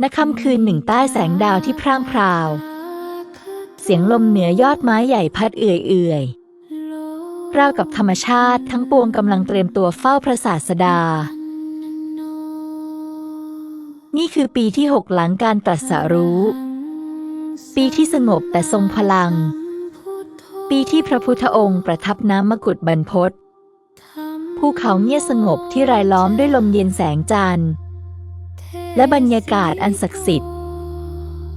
ณค่ำคืนหนึ่งใต้แสงดาวที่พร่างพราว เสียงลมเหนือยอดไม้ใหญ่พัดเอื่อยๆราวกับธรรมชาติทั้งปวงกำลังเตรียมตัวเฝ้าพระศาสดา นี่คือปีที่หกหลังการตรัสรู้ ปีที่สงบแต่ทรงพลัง ปีที่พระพุทธองค์ประทับน้ำมกุฎบรรพตภูเขาเงียบสงบที่รายล้อมด้วยลมเย็นแสงจันทร์ และบรรยากาศอันศักดิ์สิทธิ์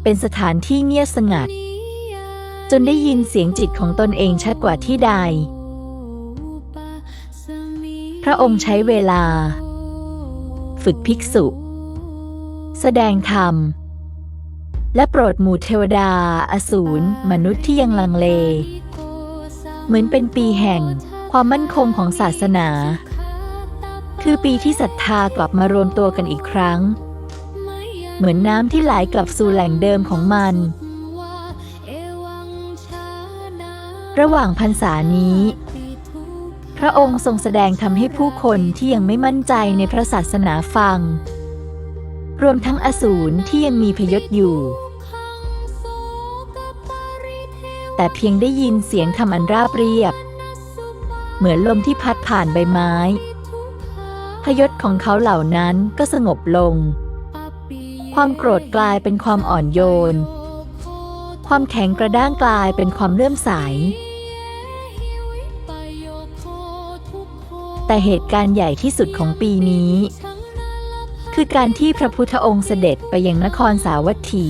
เป็นสถานที่เงียบสงัด จนได้ยินเสียงจิตของตนเองชัดกว่าที่ใด พระองค์ใช้เวลา ฝึกภิกษุ แสดงธรรม และโปรดหมู่เทวดา อสูร มนุษย์ที่ยังลังเล เหมือนเป็นปีแห่งความมั่นคงของศาสนา คือปีที่ศรัทธากลับมารวมตัวกันอีกครั้ง เหมือนน้ำที่ไหลกลับสู่แหล่งเดิมของมัน ระหว่างพรรษานี้ พระองค์ทรงแสดงทำให้ผู้คนที่ยังไม่มั่นใจในพระศาสนาฟัง รวมทั้งอสูรที่ยังมีพยศอยู่ แต่เพียงได้ยินเสียงธรรมอันราบเรียบ เหมือนลมที่พัดผ่านใบไม้ พยศของเขาเหล่านั้นก็สงบลง ความโกรธกลายเป็นความอ่อนโยน ความแข็งกระด้างกลายเป็นความเลื่อมใส แต่เหตุการณ์ใหญ่ที่สุดของปีนี้ คือการที่พระพุทธองค์เสด็จไปยังนครสาวัตถี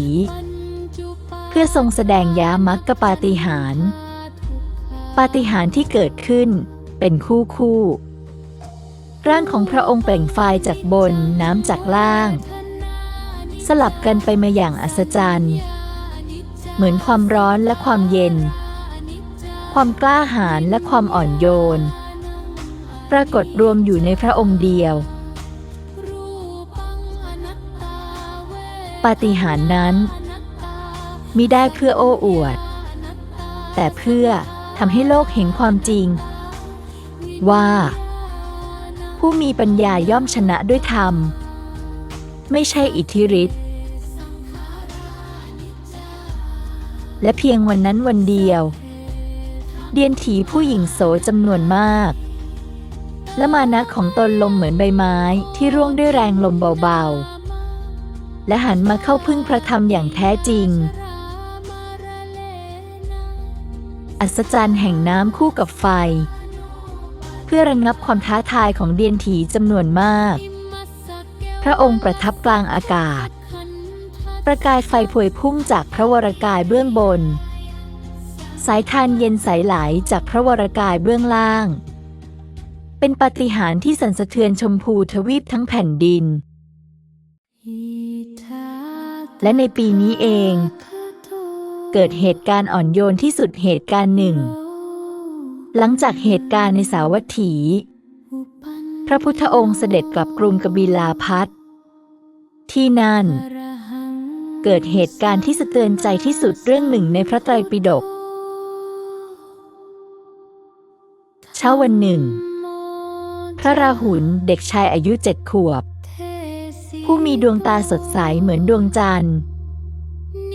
เพื่อทรงแสดงยามักกปาฏิหาร ปาฏิหารที่เกิดขึ้นเป็นคู่คู่ ร่างของพระองค์เปล่งไฟจากบนน้ำจากล่าง สลับกันไปมาอย่างอัศจรรย์ เหมือนความร้อนและความเย็น ความกล้าหาญและความอ่อนโยน ปรากฏรวมอยู่ในพระองค์เดียว ปาฏิหาริย์นั้นมิได้เพื่อโอ้อวด แต่เพื่อทำให้โลกเห็นความจริง ว่า ผู้มีปัญญาย่อมชนะด้วยธรรม ไม่ใช่อิทธิฤทธิ์ และเพียงวันนั้นวันเดียว เดียนถีผู้หญิงโสจำนวนมาก และมานะของตนลมเหมือนใบไม้ที่ร่วงด้วยแรงลมเบาๆ และหันมาเข้าพึ่งพระธรรมอย่างแท้จริง อัศจรรย์แห่งน้ำคู่กับไฟ เพื่อระงงับความท้าทายของเดียนถีจำนวนมาก พระองค์ประทับกลางอากาศ ประกายไฟพวยพุ่งจากพระวรกายเบื้องบน สายทานเย็นใสไหลจากพระวรกายเบื้องล่าง เป็นปาฏิหาริย์ที่สั่นสะเทือนชมพูทวีปทั้งแผ่นดิน และในปีนี้เอง เกิดเหตุการณ์อ่อนโยนที่สุดเหตุการณ์หนึ่ง หลังจากเหตุการณ์ในสาวัตถี พระพุทธองค์เสด็จกลับกรุงกบิลาพัทที่นั่น เกิดเหตุการณ์ที่สะเทือนใจที่สุดเรื่องหนึ่งในพระไตรปิฎก เช้าวันหนึ่ง พระราหุลเด็กชายอายุเจ็ดขวบ ผู้มีดวงตาสดใสเหมือนดวงจันทร์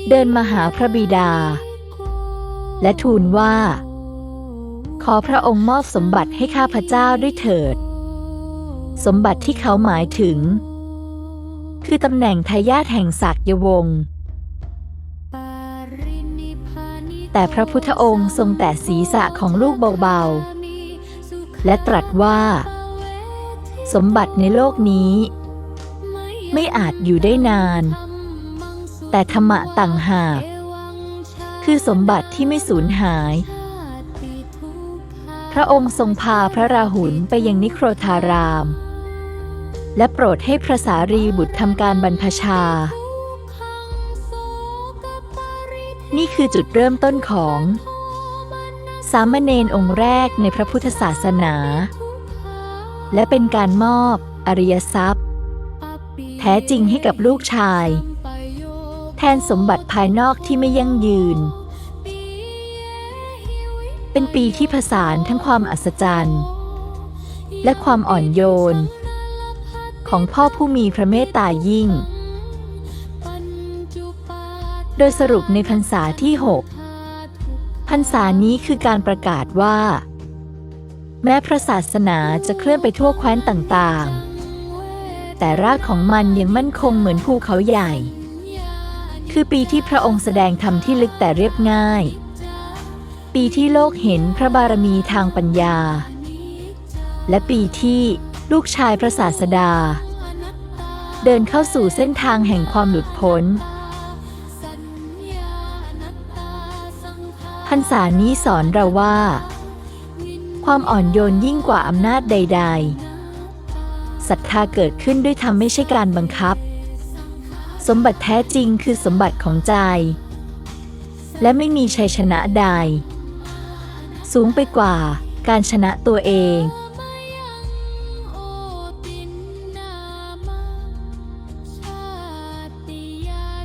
เดินมาหาพระบิดา และทูลว่า ขอพระองค์มอบสมบัติให้ข้าพเจ้าด้วยเถิด สมบัติที่เขาหมายถึง คือตำแหน่งทายาทแห่งศักยวงศ์ แต่พระพุทธองค์ทรงแต่ศีรษะของลูกเบาๆ และตรัสว่า สมบัติในโลกนี้ ไม่อาจอยู่ได้นาน แต่ธรรมะต่างหากคือสมบัติที่ไม่สูญหาย พระองค์ทรงพาพระราหุลไปยังนิโครธาราม และโปรดให้พระสารีบุตรทำการบรรพชา นี่คือจุดเริ่มต้นของ สามเณรองค์แรกในพระพุทธศาสนา และเป็นการมอบ อริยทรัพย์ แท้จริงให้กับลูกชาย แทนสมบัติภายนอกที่ไม่ยั่งยืน เป็นปีที่ผสานทั้งความอัศจรรย์ และความอ่อนโยน ของพ่อผู้มีพระเมตตายิ่ง โดยสรุปในพรรษาที่ 6 พรรษานี้คือการประกาศว่า แม้พระศาสนาจะเคลื่อนไปทั่วแคว้นต่างๆ แต่รากของมันยังมั่นคงเหมือนภูเขาใหญ่ คือปีที่พระองค์แสดงธรรมที่ลึกแต่เรียบง่าย ปีที่โลกเห็นพระบารมีทางปัญญา และปีที่ ลูกชายพระศาสดา เดินเข้าสู่เส้นทางแห่งความหลุดพ้นพรรษานี้สอนเราว่า ความอ่อนโยนยิ่งกว่าอำนาจใด ๆศรัทธาเกิดขึ้นด้วยธรรมไม่ใช่การบังคับ สมบัติแท้จริงคือสมบัติของใจ และไม่มีชัยชนะใด สูงไปกว่าการชนะตัวเอง